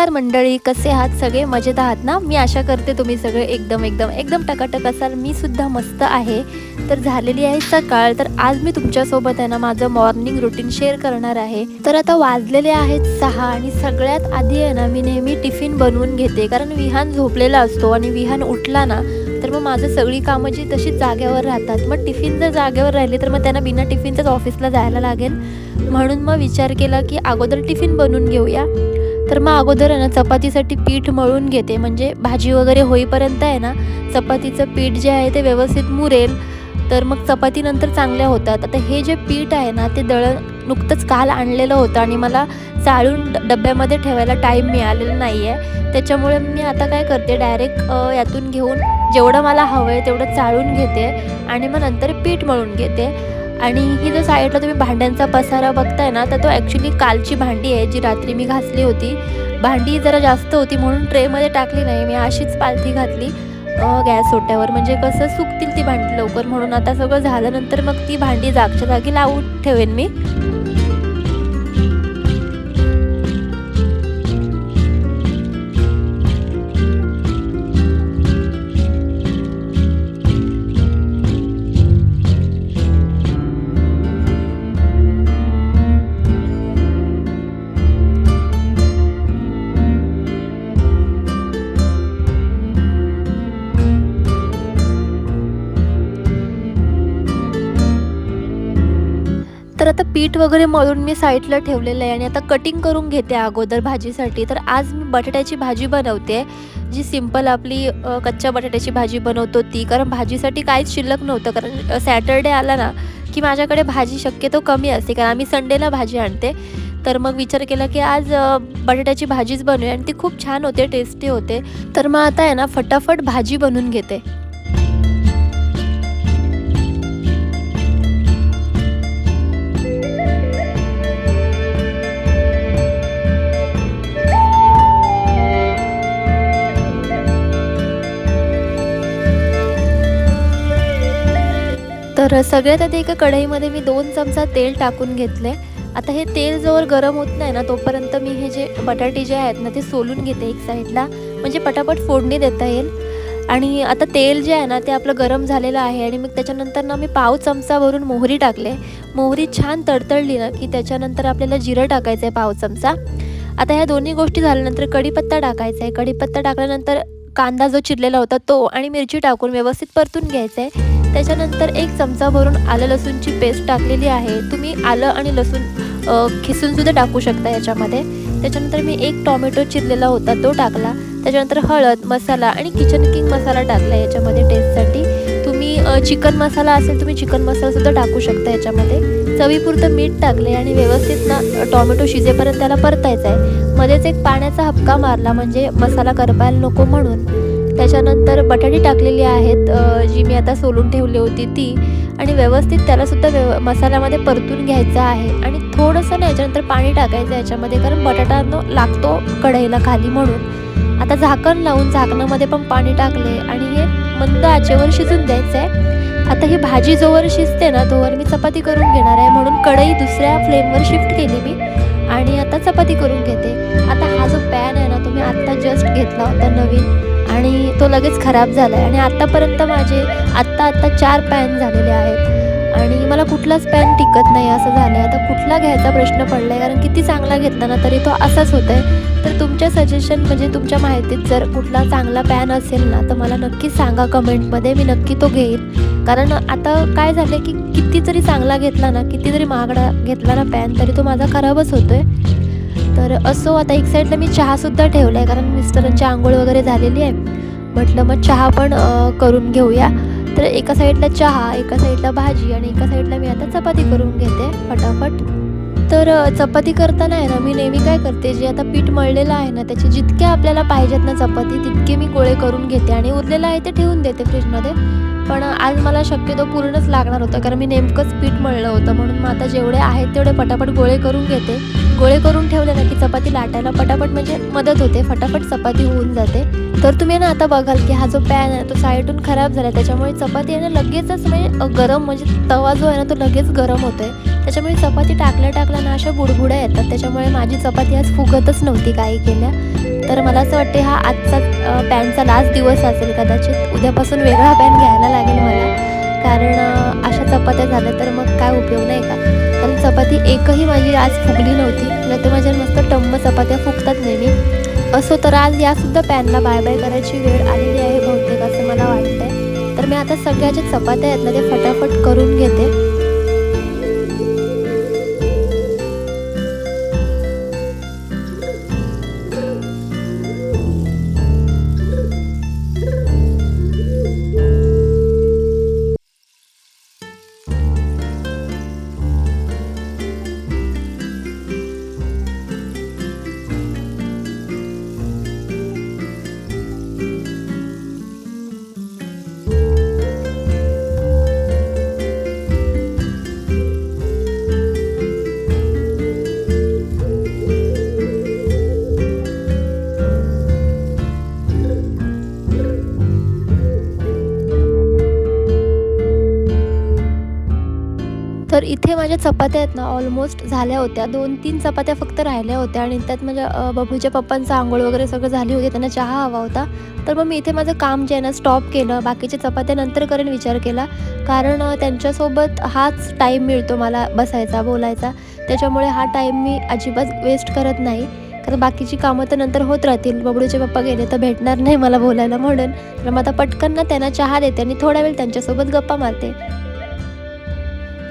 नमस्कार मंडळी कसे आहात सगळे? मजेत आहात ना? मी आशा करते तुम्ही सगळे एकदम एकदम एकदम टकाटक असाल. मी सुद्धा मस्त आहे. तर झालेली आहे सकाळ. तर आज मी तुमच्यासोबत आहे ना माझं मॉर्निंग रुटीन शेअर करणार आहे. तर आता वाजलेले आहेत सहा आणि सगळ्यात आधी आहे ना मी नेहमी टिफिन बनवून घेते. कारण विहान झोपलेला असतो आणि विहान उठला ना तर मग माझं सगळी कामं जी तशी जागेवर राहतात. मग टिफिन जर जागेवर राहिली तर मग त्यांना बिना टिफिनच्याच ऑफिसला जायला लागेल. म्हणून मग विचार केला की अगोदर टिफिन बनवून घेऊया. तर मग अगोदर आहे ना चपातीसाठी पीठ मळून घेते. म्हणजे भाजी वगैरे होईपर्यंत आहे ना चपातीचं पीठ जे आहे ते व्यवस्थित मुरेल. तर मग चपातीनंतर चांगल्या होतात. आता हे जे पीठ आहे ना ते दळण नुकतंच काल आणलेलं होतं आणि मला चाळून ड- डब्यामध्ये ठेवायला टाईम मिळालेला नाही आहे त्याच्यामुळे मी आता काय करते डायरेक्ट यातून घेऊन जेवढं मला हवं आहे तेवढं चाळून घेते आणि मग नंतर पीठ मळून घेते. आणि ही जो साईडला तुम्ही भांड्यांचा पसारा बघताय ना तर तो ॲक्च्युली कालची भांडी आहे जी रात्री मी घासली होती. भांडी जरा जास्त होती म्हणून ट्रेमध्ये टाकली नाही मी अशीच पालथी घातली. गॅस ओट्यावर. म्हणजे कसं सुकतील ती भांडी लवकर म्हणून. आता सगळं झाल्यानंतर मग ती भांडी जागच्या जागी लावून ठेवेन मी. तर आता पीठ वगैरे मळून मी साईडला ठेवलेलं आहे आणि आता कटिंग करून घेते अगोदर भाजीसाठी. तर आज मी बटाट्याची भाजी बनवते जी सिंपल आपली कच्च्या बटाट्याची भाजी बनवतो ती. कारण भाजीसाठी काहीच शिल्लक नव्हतं. कारण सॅटरडे आला ना की माझ्याकडे भाजी शक्यतो कमी असते. कारण आम्ही संडेला भाजी आणते. तर मग विचार केला की आज बटाट्याची भाजीच बनवूया आणि ती खूप छान होते टेस्टी होते. तर मग आता आहे ना फटाफट भाजी बनवून घेते. तर सगळ्यात आधी एका कढईमध्ये मी दोन चमचा तेल टाकून घेतले आता हे तेल जोवर गरम होत नाही ना तोपर्यंत मी हे जे बटाटे जे आहेत ना ते सोलून घेते एक साईडला. म्हणजे पटापट फोडणी देता येईल. आणि आता तेल जे आहे ना ते आपलं गरम झालेलं आहे. आणि मग त्याच्यानंतर ना मी पाव चमचा भरून मोहरी टाकले. मोहरी छान तडतडली ना की त्याच्यानंतर आपल्याला जिरं टाकायचं आहे पाव चमचा. आता ह्या दोन्ही गोष्टी झाल्यानंतर कढीपत्ता टाकायचा आहे कढीपत्ता टाकल्यानंतर कांदा जो चिरलेला होता तो आणि मिरची टाकून व्यवस्थित परतून घ्यायचा आहे त्याच्यानंतर एक चमचा भरून आलं लसूणची पेस्ट टाकलेली आहे. तुम्ही आलं आणि लसूण खिसूनसुद्धा टाकू शकता याच्यामध्ये. त्याच्यानंतर मी एक टॉमॅटो चिरलेला होता तो टाकला. त्याच्यानंतर हळद मसाला आणि किचन किंग मसाला टाकला याच्यामध्ये टेस्टसाठी तुम्ही चिकन मसाला असेल तुम्ही चिकन मसालासुद्धा टाकू शकता याच्यामध्ये. चवीपुरतं मीठ टाकले आणि व्यवस्थित ना टॉमॅटो शिजेपर्यंत त्याला परतायचं आहे. मध्येच एक पाण्याचा हपका मारला म्हणजे मसाला करपायला नको म्हणून. त्याच्यानंतर बटाटे टाकलेली आहेत जी मी आता सोलून ठेवली होती ती. आणि व्यवस्थित त्यालासुद्धा व्यव मसाल्यामध्ये परतून घ्यायचं आहे. आणि थोडंसं ना याच्यानंतर पाणी टाकायचं याच्यामध्ये कारण बटाटा लागतो कढईला खाली म्हणून. आता झाकण लावून झाकणामध्ये पण पाणी टाकले. आणि हे मंद आचेवर शिजून द्यायचं आहे आता ही भाजी जोवर शिजते ना तोवर मी चपाती करून घेणार आहे. म्हणून कढई दुसऱ्या फ्लेमवर शिफ्ट केली मी. आणि आता चपाती करून घेते. आता हा जो पॅन आहे ना तो मी आत्ता जस्ट घेतला होता नवीन. आणि तो लगेच खराब झाला आहे आणि आत्तापर्यंत माझे आत्ता आत्ता चार पॅन झालेले आहेत. आणि मला कुठलाच पॅन टिकत नाही असं झालं आहे आता कुठला घ्यायचा प्रश्न पडला आहे कारण किती चांगला घेतला ना तरी तो असाच होत आहे तर तुमच्या सजेशन म्हणजे तुमच्या माहितीत जर कुठला चांगला पॅन असेल ना तर मला नक्की सांगा कमेंटमध्ये. मी नक्की तो घेईन. कारण आता काय झालं की किती जरी चांगला घेतला ना किती जरी महागडा घेतला ना पॅन तरी तो माझा खराबच होतो आहे तर असो आता एक साईडला मी चहासुद्धा ठेवला आहे कारण मिस्टरांची आंघोळ वगैरे झालेली आहे. म्हटलं मग चहा पण करून घेऊया. तर एका साईडला चहा एका साईडला भाजी आणि एका साईडला मी आता चपाती करून घेते फटाफट. तर चपाती करताना आहे ना मी नेहमी काय करते जे आता पीठ मळलेलं आहे ना त्याचे जितके आपल्याला पाहिजेत ना चपाती तितके मी गोळे करून घेते आणि उरलेलं आहे ते ठेवून देते फ्रीजमध्ये पण आज मला शक्यतो पूर्णच लागणार होतं कारण मी नेमकंच पीठ मळलं होतं. म्हणून मग आता जेवढे आहेत तेवढे पटापट गोळे करून घेते. गोळे करून ठेवले ना की चपाती लाटायला पटापट म्हणजे मदत होते. फटाफट चपाती होऊन जाते. तर तुम्ही ना आता बघाल की हा जो पॅन आहे तो साईडून खराब झाला. त्याच्यामुळे चपाती आहे ना लगेचच म्हणजे गरम म्हणजे तवा जो आहे ना तो लगेच गरम होतोय. त्याच्यामुळे चपाती टाकल्या टाकल्या ना अशा बुडबुड्या येतात. त्याच्यामुळे माझी चपाती आज फुगतच नव्हती काही केल्या. तर मला असं वाटते हा आजचा पॅनचा लास्ट दिवस असेल कदाचित. उद्यापासून वेगळा पॅन घ्यायला लागेल मला. कारण अशा चपात्या झाल्या तर मग काय उपयोग नाही का? कारण चपाती एकही माझी आज फुगली नव्हती. नाही तर माझ्या मस्त टम्म चपात्या फुगतात नेहमी. असो तर आज यासुद्धा पॅनला बाय बाय करायची वेळ आलेली आहे बहुतेक असं मला वाटतंय. तर मी आता सगळ्या ज्या चपात्या आहेत ना ते फटाफट करून घेते. इथे माझ्या चपात्या आहेत ना ऑलमोस्ट झाल्या होत्या. दोन तीन चपात्या फक्त राहिल्या होत्या आणि त्यात माझ्या बबूच्या पप्पांचं आंघोळ वगैरे सगळं झाली होती त्यांना चहा हवा होता. तर मग मी इथे माझं काम जे आहे ना स्टॉप केलं. बाकीच्या चपात्या नंतर करेन विचार केला. कारण त्यांच्यासोबत हाच टाईम मिळतो मला बसायचा बोलायचा. त्याच्यामुळे हा टाईम मी अजिबात वेस्ट करत नाही. कारण बाकीची कामं तर नंतर होत राहतील. बबडूचे पप्पा गेले तर भेटणार नाही मला बोलायला म्हणून. तर मग आता पटकन ना त्यांना चहा देते आणि थोडा वेळ त्यांच्यासोबत गप्पा मारते.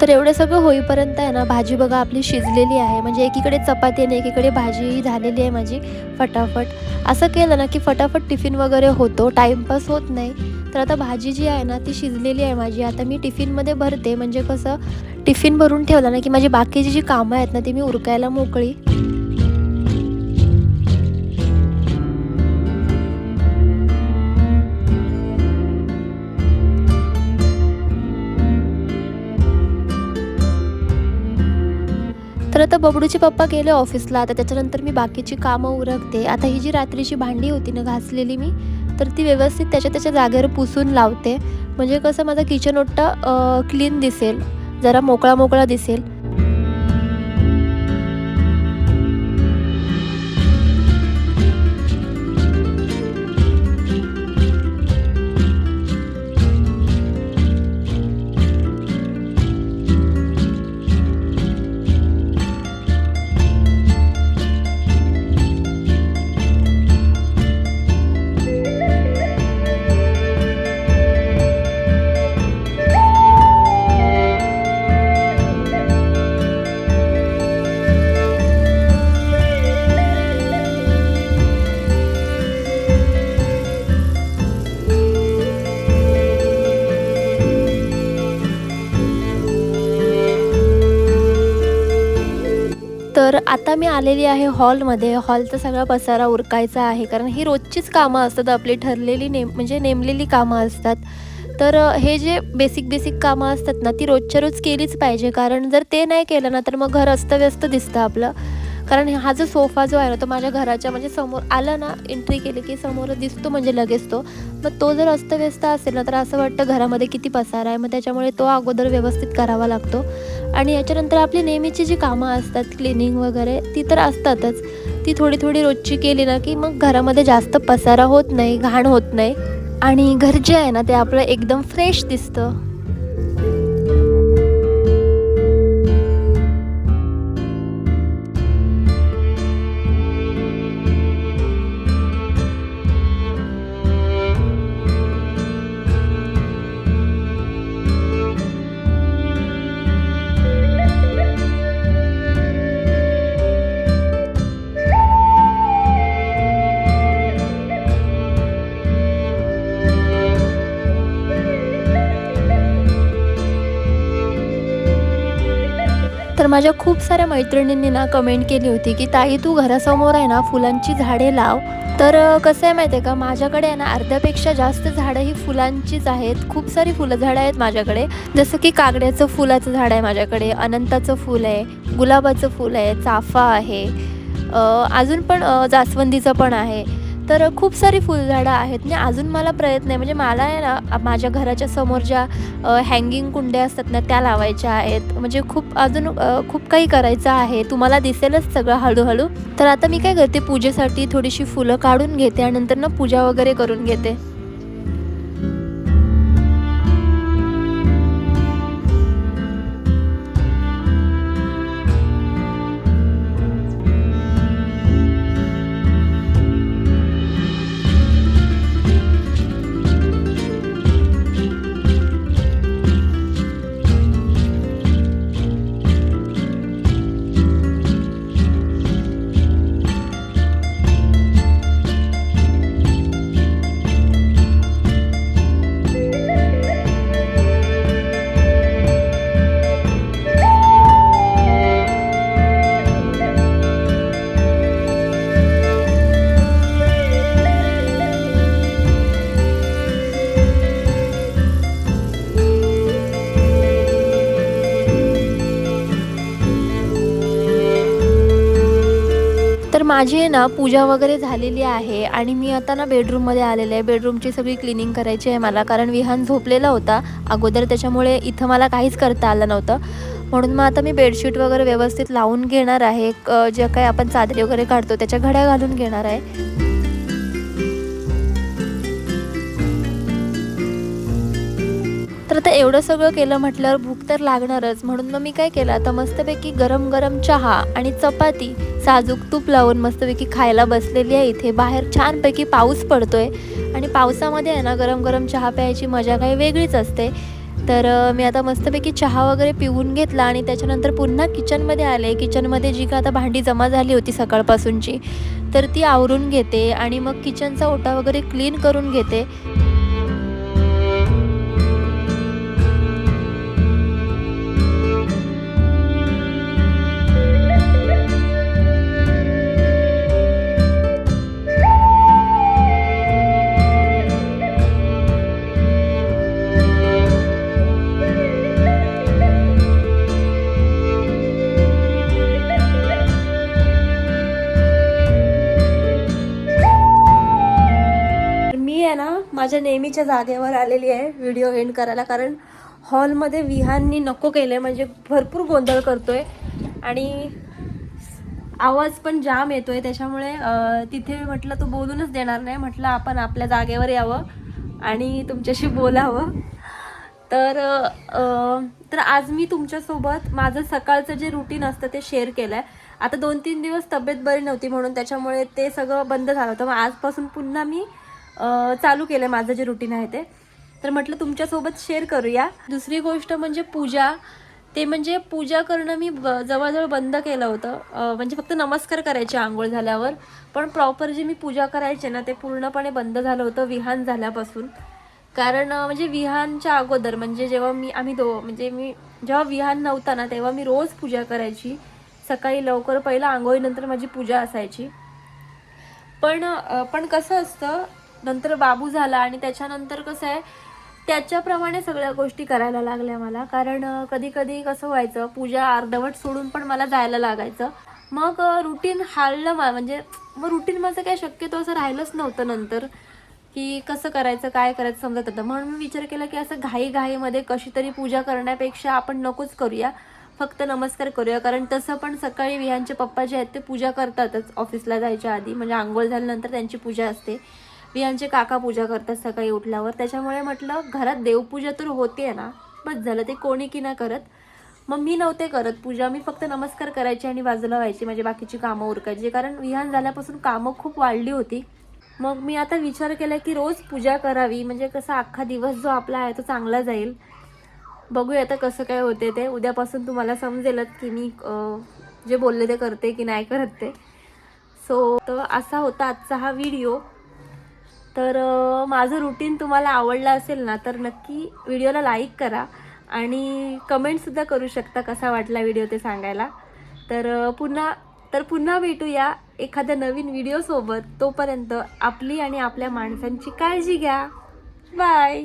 तर एवढं सगळं होईपर्यंत आहे ना भाजी बघा आपली शिजलेली आहे. म्हणजे एकीकडे चपाती आणि एकीकडे भाजी झालेली आहे माझी फटाफट. असं केलं ना की फटाफट टिफिन वगैरे होतो टाईमपास होत नाही. तर आता भाजी जी आहे ना ती शिजलेली आहे माझी. आता मी टिफिनमध्ये भरते. म्हणजे कसं टिफिन भरून ठेवलं ना की माझी बाकीची जी कामं आहेत ना ती मी उरकायला मोकळी. तर बबडूचे पप्पा गेले ऑफिसला. आता त्याच्यानंतर मी बाकीची कामं उरकते. आता ही जी रात्रीची भांडी होती ना घासलेली मी तर ती व्यवस्थित त्याच्या त्याच्या जागेवर पुसून लावते. म्हणजे कसं माझं किचन ओट्टा क्लीन दिसेल. जरा मोकळा मोकळा दिसेल. तर आता मी आलेली आहे हॉलमध्ये. हॉलचा सगळा पसारा उरकायचा आहे. कारण ही रोजचीच कामं असतात. आपली ठरलेली नेम म्हणजे नेमलेली कामं असतात. तर हे जे बेसिक बेसिक कामं असतात ना ती रोजच्या रोज केलीच पाहिजे. कारण जर ते नाही केलं ना तर मग घर अस्तव्यस्त दिसतं आपलं. कारण हा जो सोफा जो आहे ना तो माझ्या घराच्या म्हणजे समोर आला ना एंट्री केली की समोर दिसतो म्हणजे लगेच तो. मग तो जर अस्तव्यस्त असेल ना तर असं वाटतं घरामध्ये किती पसारा आहे. मग त्याच्यामुळे तो अगोदर व्यवस्थित करावा लागतो. आणि याच्यानंतर आपली नेहमीची जी कामं असतात क्लिनिंग वगैरे ती तर असतातच. ती थोडी थोडी रोजची केली ना की मग घरामध्ये जास्त पसारा होत नाही घाण होत नाही. आणि घर जे आहे ना ते आपलं एकदम फ्रेश दिसतं. माझ्या खूप साऱ्या मैत्रिणींनी ना कमेंट केली होती की ताई तू घरासमोर आहे ना फुलांची झाडे लाव. तर कसं आहे माहिती आहे का माझ्याकडे आहे ना अर्ध्यापेक्षा जास्त झाडं ही फुलांचीच आहेत. खूप सारी फुलं झाडं आहेत माझ्याकडे. जसं की कागड्याचं फुलाचं झाड आहे माझ्याकडे अनंताचं फुल आहे गुलाबाचं फुल आहे चाफा आहे अजून पण जास्वंदीचं पण आहे. तर खूप सारी फुलझाडं आहेत. म्हणजे अजून मला प्रयत्न आहे म्हणजे मला आहे ना माझ्या घराच्या समोर ज्या हँगिंग कुंड्या असतात ना त्या लावायच्या आहेत. म्हणजे खूप अजून खूप काही करायचं आहे. तुम्हाला दिसेलच सगळं हळूहळू. तर आता मी काय करते पूजेसाठी थोडीशी फुलं काढून घेते आणि नंतर ना पूजा वगैरे करून घेते. माझी आहे ना पूजा वगैरे झालेली आहे आणि मी आता ना बेडरूममध्ये आलेले आहे. बेडरूमची सगळी क्लिनिंग करायची आहे मला कारण विहान झोपलेला होता. अगोदर त्याच्यामुळे इथं मला काहीच करता आलं नव्हतं. म्हणून मग आता मी बेडशीट वगैरे व्यवस्थित लावून घेणार आहे. क- जे काही आपण चादरी वगैरे काढतो त्याच्या घड्या घालून घेणार आहे. तर आता एवढं सगळं केलं म्हटल्यावर भूक तर लागणारच. म्हणून मग मी काय केलं? आता मस्तपैकी गरम गरम चहा आणि चपाती साजूक तूप लावून मस्तपैकी खायला बसलेली आहे इथे. बाहेर छानपैकी पाऊस पडतोय आणि पावसामध्ये आहे ना गरम गरम चहा प्यायची मजा काही वेगळीच असते. तर मी आता मस्तपैकी चहा वगैरे पिऊन घेतला आणि त्याच्यानंतर पुन्हा किचनमध्ये आले. किचनमध्ये जी का आता भांडी जमा झाली होती सकाळपासूनची तर ती आवरून घेते आणि मग किचनचा ओटा वगैरे क्लीन करून घेते. आहे ना माझ्या नेहमीच्या जागेवर आलेली आहे व्हिडिओ एंड करायला. कारण हॉलमध्ये विहाननी नको केलं आहे म्हणजे भरपूर गोंधळ करतो आहे आणि आवाज पण जाम येतो आहे त्याच्यामुळे तिथे म्हटलं तो बोलूनच देणार नाही. म्हटलं आपण आपल्या जागेवर यावं आणि तुमच्याशी बोलावं. तर तर आज मी तुमच्यासोबत माझं सकाळचं जे रुटीन असतं ते शेअर केलं आहे आता दोन तीन दिवस तब्येत बरी नव्हती म्हणून त्याच्यामुळे ते सगळं बंद झालं होतं. मग आजपासून पुन्हा मी चालू केलं माझं जे रुटीन आहे ते. तर म्हटलं तुमच्यासोबत शेअर करूया. दुसरी गोष्ट म्हणजे पूजा. ते म्हणजे पूजा करणं मी ब जवळजवळ बंद केलं होतं. म्हणजे फक्त नमस्कार करायचे आंघोळ झाल्यावर. पण प्रॉपर जे मी पूजा करायचे ना ते पूर्णपणे बंद झालं होतं विहान झाल्यापासून. कारण म्हणजे विहानच्या अगोदर म्हणजे जेव्हा मी आम्ही दो म्हणजे मी जेव्हा विहान नव्हता ना तेव्हा मी रोज पूजा करायची. सकाळी लवकर पहिलं आंघोळीनंतर माझी पूजा असायची. पण पण कसं असतं नंतर बाबू झाला आणि त्याच्यानंतर कसं आहे त्याच्याप्रमाणे सगळ्या गोष्टी करायला लागल्या मला. कारण कधी कधी कसं व्हायचं पूजा अर्धवट सोडून पण मला जायला लागायचं. मग रुटीन हाललं मा म्हणजे मग रुटीन माझं काय शक्यतो असं राहिलंच नव्हतं नंतर. की कसं करायचं काय करायचं समजत होतं म्हणून मी विचार केला की असं घाईघाईमध्ये कशी तरी पूजा करण्यापेक्षा आपण नकोच करूया. फक्त नमस्कार करूया. कारण तसं पण सकाळी विहांचे पप्पा जे आहेत ते पूजा करतातच ऑफिसला जायच्या आधी. म्हणजे आंघोळ झाल्यानंतर त्यांची पूजा असते. रियांचे काका पूजा करतात सकाळी उठल्यावर. त्याच्यामुळे म्हटलं घरात देवपूजा तर होते ना. बस झालं ते कोणी की ना करत. मग मी नव्हते करत पूजा. मी फक्त नमस्कार करायची आणि बाजूला व्हायची माझी बाकीची कामं उरकायची. कारण विहान झाल्यापासून कामं खूप वाढली होती. मग मी आता विचार केला की रोज पूजा करावी. म्हणजे कसा अख्खा दिवस जो आपला आहे तो चांगला जाईल. बघूया आता कसं काय होते ते. उद्यापासून तुम्हाला समजेलच की मी जे बोलले ते करते की नाही करत ते. सो तर असा होता आजचा हा व्हिडिओ. तर माझं रुटीन तुम्हाला आवडलं असेल ना तर नक्की व्हिडिओला लाईक करा आणि कमेंटसुद्धा करू शकता कसा वाटला व्हिडिओ ते सांगायला. तर पुन्हा तर पुन्हा भेटूया एखाद्या नवीन व्हिडिओसोबत तोपर्यंत आपली आणि आपल्या माणसांची काळजी घ्या. बाय